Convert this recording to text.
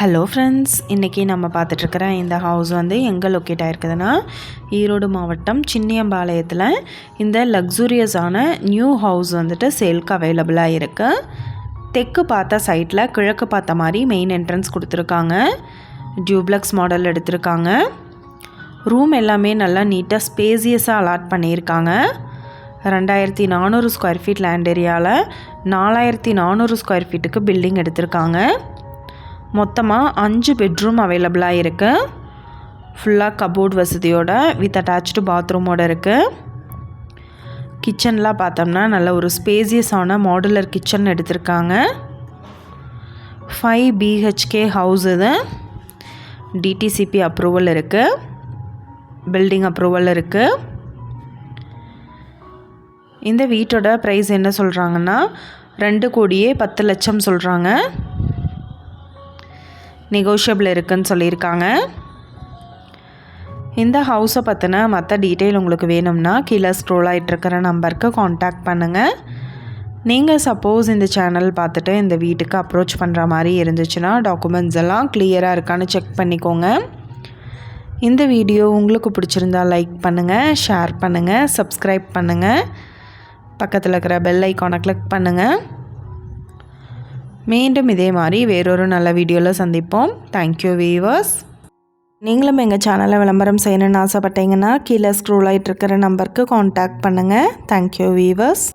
Hello friends இன்றைக்கி நம்ம பார்த்துட்ருக்கிற இந்த ஹவுஸ் வந்து எங்கே லொக்கேட் ஆகிருக்குதுன்னா ஈரோடு மாவட்டம் சின்னியம்பாளையத்தில் இந்த லக்ஸூரியஸான நியூ ஹவுஸ் வந்துட்டு சேல்க்கு அவைலபிளாக இருக்குது தெற்கு பார்த்த சைட்டில் கிழக்கு பார்த்த மாதிரி மெயின் என்ட்ரன்ஸ் கொடுத்துருக்காங்க. டியூப்ளக்ஸ் மாடல் எடுத்திருக்காங்க. ரூம் எல்லாமே நல்லா நீட்டாக ஸ்பேசியஸாக அலாட் பண்ணியிருக்காங்க. ரெண்டாயிரத்தி நானூறு ஸ்கொயர் ஃபீட் லேண்ட் ஏரியாவில் நாலாயிரத்தி நானூறு ஸ்கொயர் ஃபீட்டுக்கு பில்டிங் எடுத்திருக்காங்க. மொத்தமாக அஞ்சு பெட்ரூம் அவைலபிளாக இருக்குது ஃபுல்லாக கபோர்ட் வசதியோட வித் அட்டாச்சு பாத்ரூமோடு இருக்குது கிச்சன்லாம் பார்த்தோம்னா நல்ல ஒரு ஸ்பேசியஸான மாடுலர் கிச்சன் எடுத்திருக்காங்க. ஃபைவ் பிஹெச்கே ஹவுஸ் இது. டிடிசிபி அப்ரூவல் இருக்குது பில்டிங் அப்ரூவல் இருக்குது இந்த வீட்டோட ப்ரைஸ் என்ன சொல்கிறாங்கன்னா ரெண்டு கோடியே பத்து லட்சம் சொல்கிறாங்க நெகோஷியபிள் இருக்குதுன்னு சொல்லியிருக்காங்க. இந்த ஹவுஸை பற்றின மற்ற டீட்டெயில் உங்களுக்கு வேணும்னா கீழே ஸ்க்ரோல் ஆகிட்டுருக்கிற நம்பருக்கு காண்டாக்ட் பண்ணுங்கள் நீங்கள் சப்போஸ் இந்த சேனல் பார்த்துட்டு இந்த வீட்டுக்கு அப்ரோச் பண்ணுற மாதிரி இருந்துச்சுன்னா டாக்குமெண்ட்ஸ் எல்லாம் கிளியராக இருக்கான்னு செக் பண்ணிக்கோங்க. இந்த வீடியோ உங்களுக்கு பிடிச்சிருந்தா லைக் பண்ணுங்கள் ஷேர் பண்ணுங்கள் சப்ஸ்கிரைப் பண்ணுங்கள் பக்கத்தில் இருக்கிற பெல் ஐக்கானை கிளிக் பண்ணுங்கள் மீண்டும் இதே மாதிரி வேறொரு நல்ல வீடியோவில் சந்திப்போம். தேங்க்யூ வீவர்ஸ் நீங்களும் எங்கள் சேனலை விளம்பரம் செய்யணும்னு ஆசைப்பட்டீங்கன்னா கீழே ஸ்க்ரோல் ஆகிட்டு இருக்கிற நம்பருக்கு காண்டாக்ட் பண்ணுங்கள் தேங்க்யூ வீவர்ஸ்